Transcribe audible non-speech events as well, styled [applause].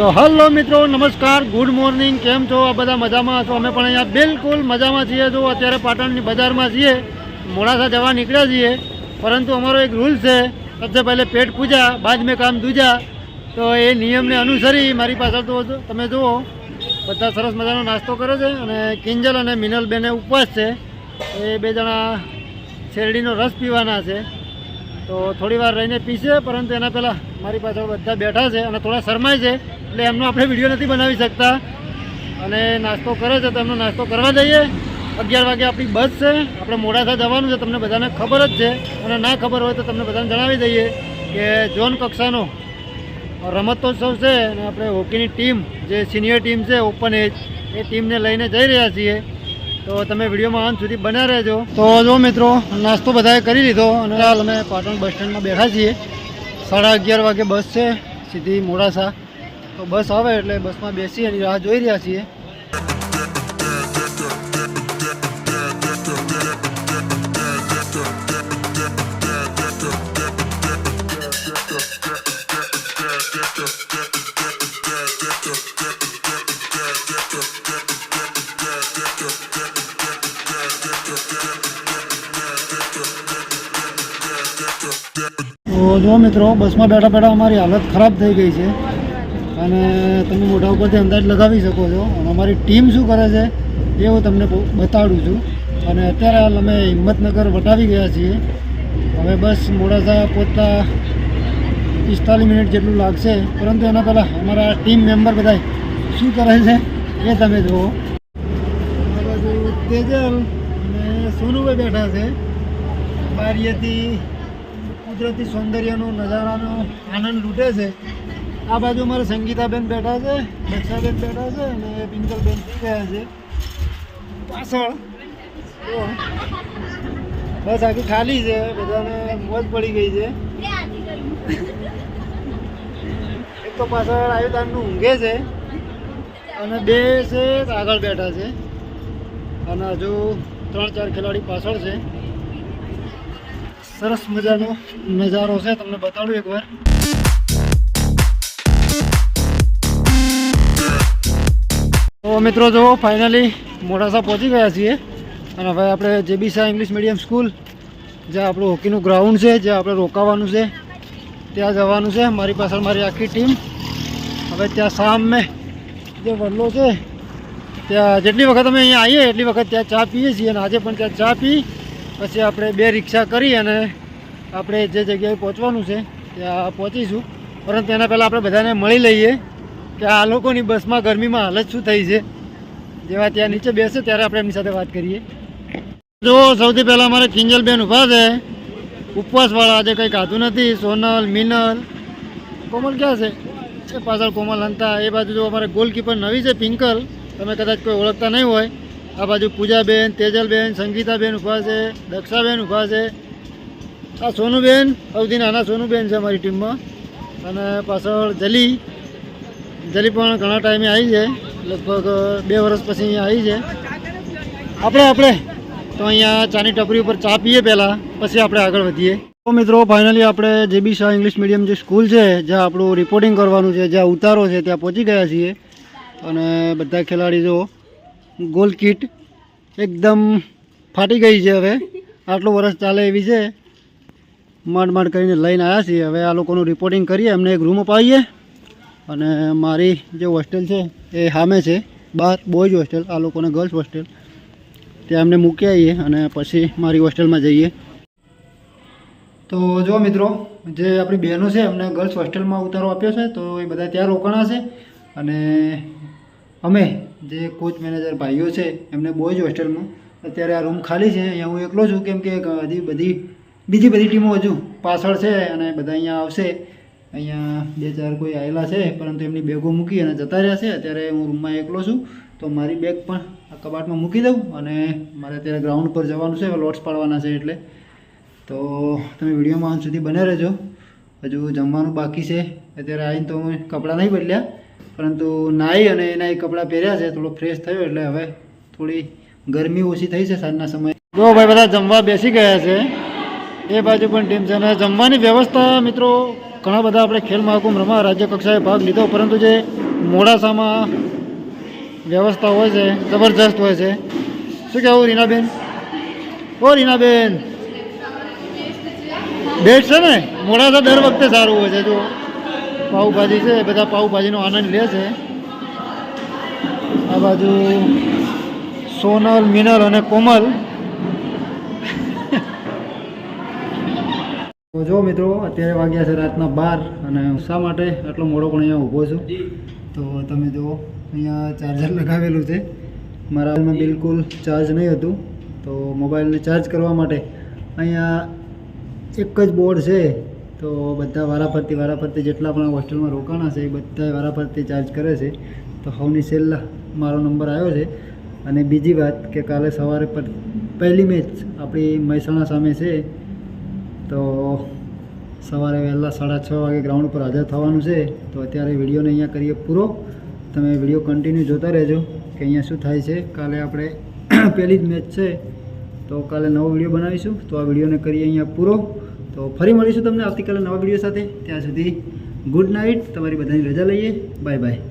તો હલો મિત્રો, નમસ્કાર, ગુડ મોર્નિંગ, કેમ છો? આ બધા મજામાં છો અમે પણ અહીંયા બિલકુલ મજામાં છીએ. જો અત્યારે પાટણની બજારમાં છીએ, મોડાસા જવા નીકળ્યા છીએ. પરંતુ અમારો એક રૂલ છે સબસે પહેલે પેટ પૂજા, બાદ મેં કામ દૂજા તો એ નિયમને અનુસરી મારી પાછળ તો તમે જુઓ, બધા સરસ મજાનો નાસ્તો કરે છે અને કિંજલ અને મિનલ બેને ઉપવાસ છે. એ બે જણા શેરડીનો રસ પીવાના છે. તો થોડી વાર રહીને પીશે, પરંતુ એના પહેલાં મારી પાછળ બધા બેઠા છે અને થોડા શરમાય છે. એટલે એમનો આપણે વીડિયો નથી બનાવી શકતા. અને નાસ્તો કરે છે તો એમનો નાસ્તો કરવા જઈએ. અગિયાર વાગે આપણી બસ છે. આપણે મોડાસા જવાનું છે. તમને બધાને ખબર જ છે. અને ના ખબર હોય તો તમને બધાને જણાવી દઈએ કે ઝોન કક્ષાનો રમતોત્સવ છે અને આપણે હોકીની ટીમ, જે સિનિયર ટીમ છે, ઓપન એજ, એ ટીમને લઈને જઈ રહ્યા છીએ. તો તમે વિડીયોમાં અંત સુધી બન્યા રહેજો. તો જો મિત્રો, નાસ્તો બધાએ કરી લીધો અને હાલ અમે પાટણ બસ સ્ટેન્ડમાં બેઠા છીએ. સાડા અગિયાર વાગે બસ છે, સીધી મોડાસા. તો બસ આવે એટલે બસમાં બેસી અને રાહ જોઈ રહ્યા છીએ. તો જો મિત્રો, બસમાં બેઠા બેઠા અમારી હાલત ખરાબ થઈ ગઈ છે. અને તમે મોઢા ઉપરથી અંદાજ લગાવી શકો છો. અને અમારી ટીમ શું કરે છે, એ હું તમને બતાડું છું. અને અત્યારે હાલ અમે હિંમતનગર વટાવી ગયા છીએ. હવે બસ મોડાસા પહોંચતા પિસ્તાલીસ મિનિટ જેટલું લાગશે. પરંતુ એના પહેલાં અમારા ટીમ મેમ્બર બધા શું કરે છે, એ તમે જુઓ. તેજલ અને સોનુભાઈ બેઠા છે. બારીએથી કુદરતી સૌંદર્યનો, નજારાનો આનંદ લૂંટે છે. આ બાજુ અમારે સંગીતાબેન બેઠા છે, દક્ષાબેન બેઠા છે અને પિંકલબેન થઈ ગયા છે. પાછળ. બસ આખી ખાલી છે, બધાને મોજ પડી ગઈ છે. એક તો પાછળ આયુદાનનું ઊંઘે છે અને બે છે, આગળ બેઠા છે. અને હજુ ત્રણ ચાર ખેલાડી પાછળ છે. સરસ મજાનો નજારો છે, તમને બતાડું એકવાર. તો મિત્રો જુઓ ફાઇનલી મોડાસા પહોંચી ગયા છીએ. અને હવે આપણે J B Shah English medium school જ્યાં આપણું હોકીનું ગ્રાઉન્ડ છે, જ્યાં આપણે રોકાવાનું છે. ત્યાં જવાનું છે, મારી પાછળ મારી આખી ટીમ હવે ત્યાં સામે જે વડલો છે, ત્યાં જેટલી વખત અમે અહીંયા આવીએ, એટલી વખત ત્યાં ચા પીએ છીએ. અને આજે પણ ત્યાં ચા પી, પછી આપણે બે રિક્ષા કરી અને આપણે જે જગ્યાએ પહોંચવાનું છે, ત્યાં પહોંચીશું. પરંતુ એના પહેલાં આપણે બધાને મળી લઈએ. કે આ લોકોની બસમાં ગરમીમાં હાલત શું થઈ છે? જેવા ત્યાં નીચે બેસે ત્યારે આપણે એમની સાથે વાત કરીએ. જો સૌથી પહેલાં અમારે કિંજલબેન ઊભા છે. ઉપવાસવાળા આજે કંઈ ખાધું નથી. સોનલ, મિનલ. કોમલ ક્યાં છે? એ પાછળ કોમલ હંતા. એ બાજુ જો અમારે ગોલકીપર નવી છે, પિંકલ. તમે કદાચ કોઈ ઓળખતા નહીં હોય. આ બાજુ પૂજાબેન, તેજલબેન, સંગીતાબેન ઊભા છે, દક્ષાબેન ઊભા છે. આ સોનુબેન, સૌથી નાના સોનુબેન છે અમારી ટીમમાં. અને પાછળ જલી. જલી પણ ઘણા ટાઈમે આવી છે. લગભગ બે વર્ષ પછી અહીંયા આવી છે. આપણે આપણે. તો અહીંયા ચાની ટપરી ઉપર ચા પીએ પહેલાં, પછી આપણે આગળ વધીએ. તો મિત્રો ફાઇનલી આપણે J B Shah English medium જે સ્કૂલ છે, જ્યાં આપણું રિપોર્ટિંગ કરવાનું છે, જ્યાં ઉતારો છે, ત્યાં પહોંચી ગયા છીએ. અને બધા ખેલાડી જો ગોલ કિટ એકદમ ફાટી ગઈ છે હવે. આટલું વર્ષ ચાલે એવી છે. માંડ માંડ કરીને લઈને આવ્યા છીએ. હવે આ લોકોનું રિપોર્ટિંગ કરીએ. એમને એક રૂમ અપાવીએ. અને મારી જે હોસ્ટેલ છે એ સામે છે બહાર બોયઝ હોસ્ટેલ, આ લોકોને ગર્લ્સ હોસ્ટેલ. ત્યાં અમને મૂકી આવીએ અને પછી મારી હોસ્ટેલમાં જઈએ. તો જો મિત્રો, જે આપણી બહેનો છે, એમને ગર્લ્સ હોસ્ટેલમાં ઉતારો આપ્યો છે, તો એ બધા ત્યાં રોકાણા છે. અને અમે જે કોચ મેનેજર ભાઈઓ છે, એમને બોયઝ હોસ્ટેલમાં, અત્યારે આ રૂમ ખાલી છે. અહીંયા હું એકલો છું, કેમ કે હજી બધી, બીજી બધી ટીમો હજુ પાછળ છે અને બધા અહીંયા આવશે. અહીંયા બે ચાર કોઈ આવેલા છે, પરંતુ એમની બેગો મૂકી અને જતા રહ્યા છે. અત્યારે હું રૂમમાં એકલો છું, તો મારી બેગ પણ આ કબાટમાં મૂકી દઉં અને મારે અત્યારે ગ્રાઉન્ડ પર જવાનું છે લોટ્સ પાડવાના છે એટલે. તો તમે વિડીયોમાં અંત સુધી બને રહેજો. હજુ જમવાનું બાકી છે. અત્યારે આવીને તો અમે કપડાં નહીં બદલ્યા, પરંતુ નાહી અને એના એ કપડાં પહેર્યા છે, થોડો ફ્રેશ થયો એટલે હવે થોડી ગરમી ઓછી થઈ છે સાંજના સમયે. જો ભાઈ બધા જમવા બેસી ગયા છે. એ બાજુ પણ ટીમ છે. અને જમવાની વ્યવસ્થા મિત્રો ઘણા બધા આપણે ખેલ મહાકુંભ રમા રાજ્ય કક્ષાએ ભાગ લીધો, પરંતુ જે મોડાસામાં વ્યવસ્થા હોય છે, જબરજસ્ત હોય છે, શું કહેવું રીનાબેન? ઓ રીનાબેન! બેસ્ટ છે ને? મોડાસા દર વખતે સારું હોય છે, જો પાઉભાજી છે, બધા પાઉભાજીનો આનંદ લે છે. આ બાજુ સોનલ, મિનલ અને કોમલ જો મિત્રો, અત્યારે વાગ્યા છે રાતના બાર અને શા માટે આટલો મોડો પણ અહીંયા ઊભો છું? તો તમે જુઓ, અહીંયા ચાર્જર લગાવેલું છે. મારા હાલમાં બિલકુલ ચાર્જ નહીં હતું. તો મોબાઈલને ચાર્જ કરવા માટે અહીંયા એક જ બોર્ડ છે. તો બધા વારાફરતી વારાફરતી જેટલા પણ હોસ્ટેલમાં રોકાણા છે, એ બધા વારાફરતી ચાર્જ કરે છે. તો હવની છેલ્લા મારો નંબર આવ્યો છે. અને બીજી વાત કે કાલે સવારે પર પહેલી મેચ આપણી મહેસાણા સામે છે. તો સવારે વહેલા સાડા છ વાગે ગ્રાઉન્ડ પર હાજર થવાનું છે, તો અત્યારે વિડીયોને અહીંયા કરીએ પૂરો. તમે વીડિયો કન્ટિન્યુ જોતા રહેજો, કે અહીંયા શું થાય છે. કાલે આપણે [clears throat] પહેલી જ મેચ છે, તો કાલે નવો વીડિયો બનાવીશું. તો આ વિડીયોને કરીએ અહીંયા પૂરો. તો ફરી મળીશું તમને આવતીકાલે નવા વીડિયો સાથે. ત્યાં સુધી ગુડ નાઇટ તમારી બધાની રજા લઈએ. Bye bye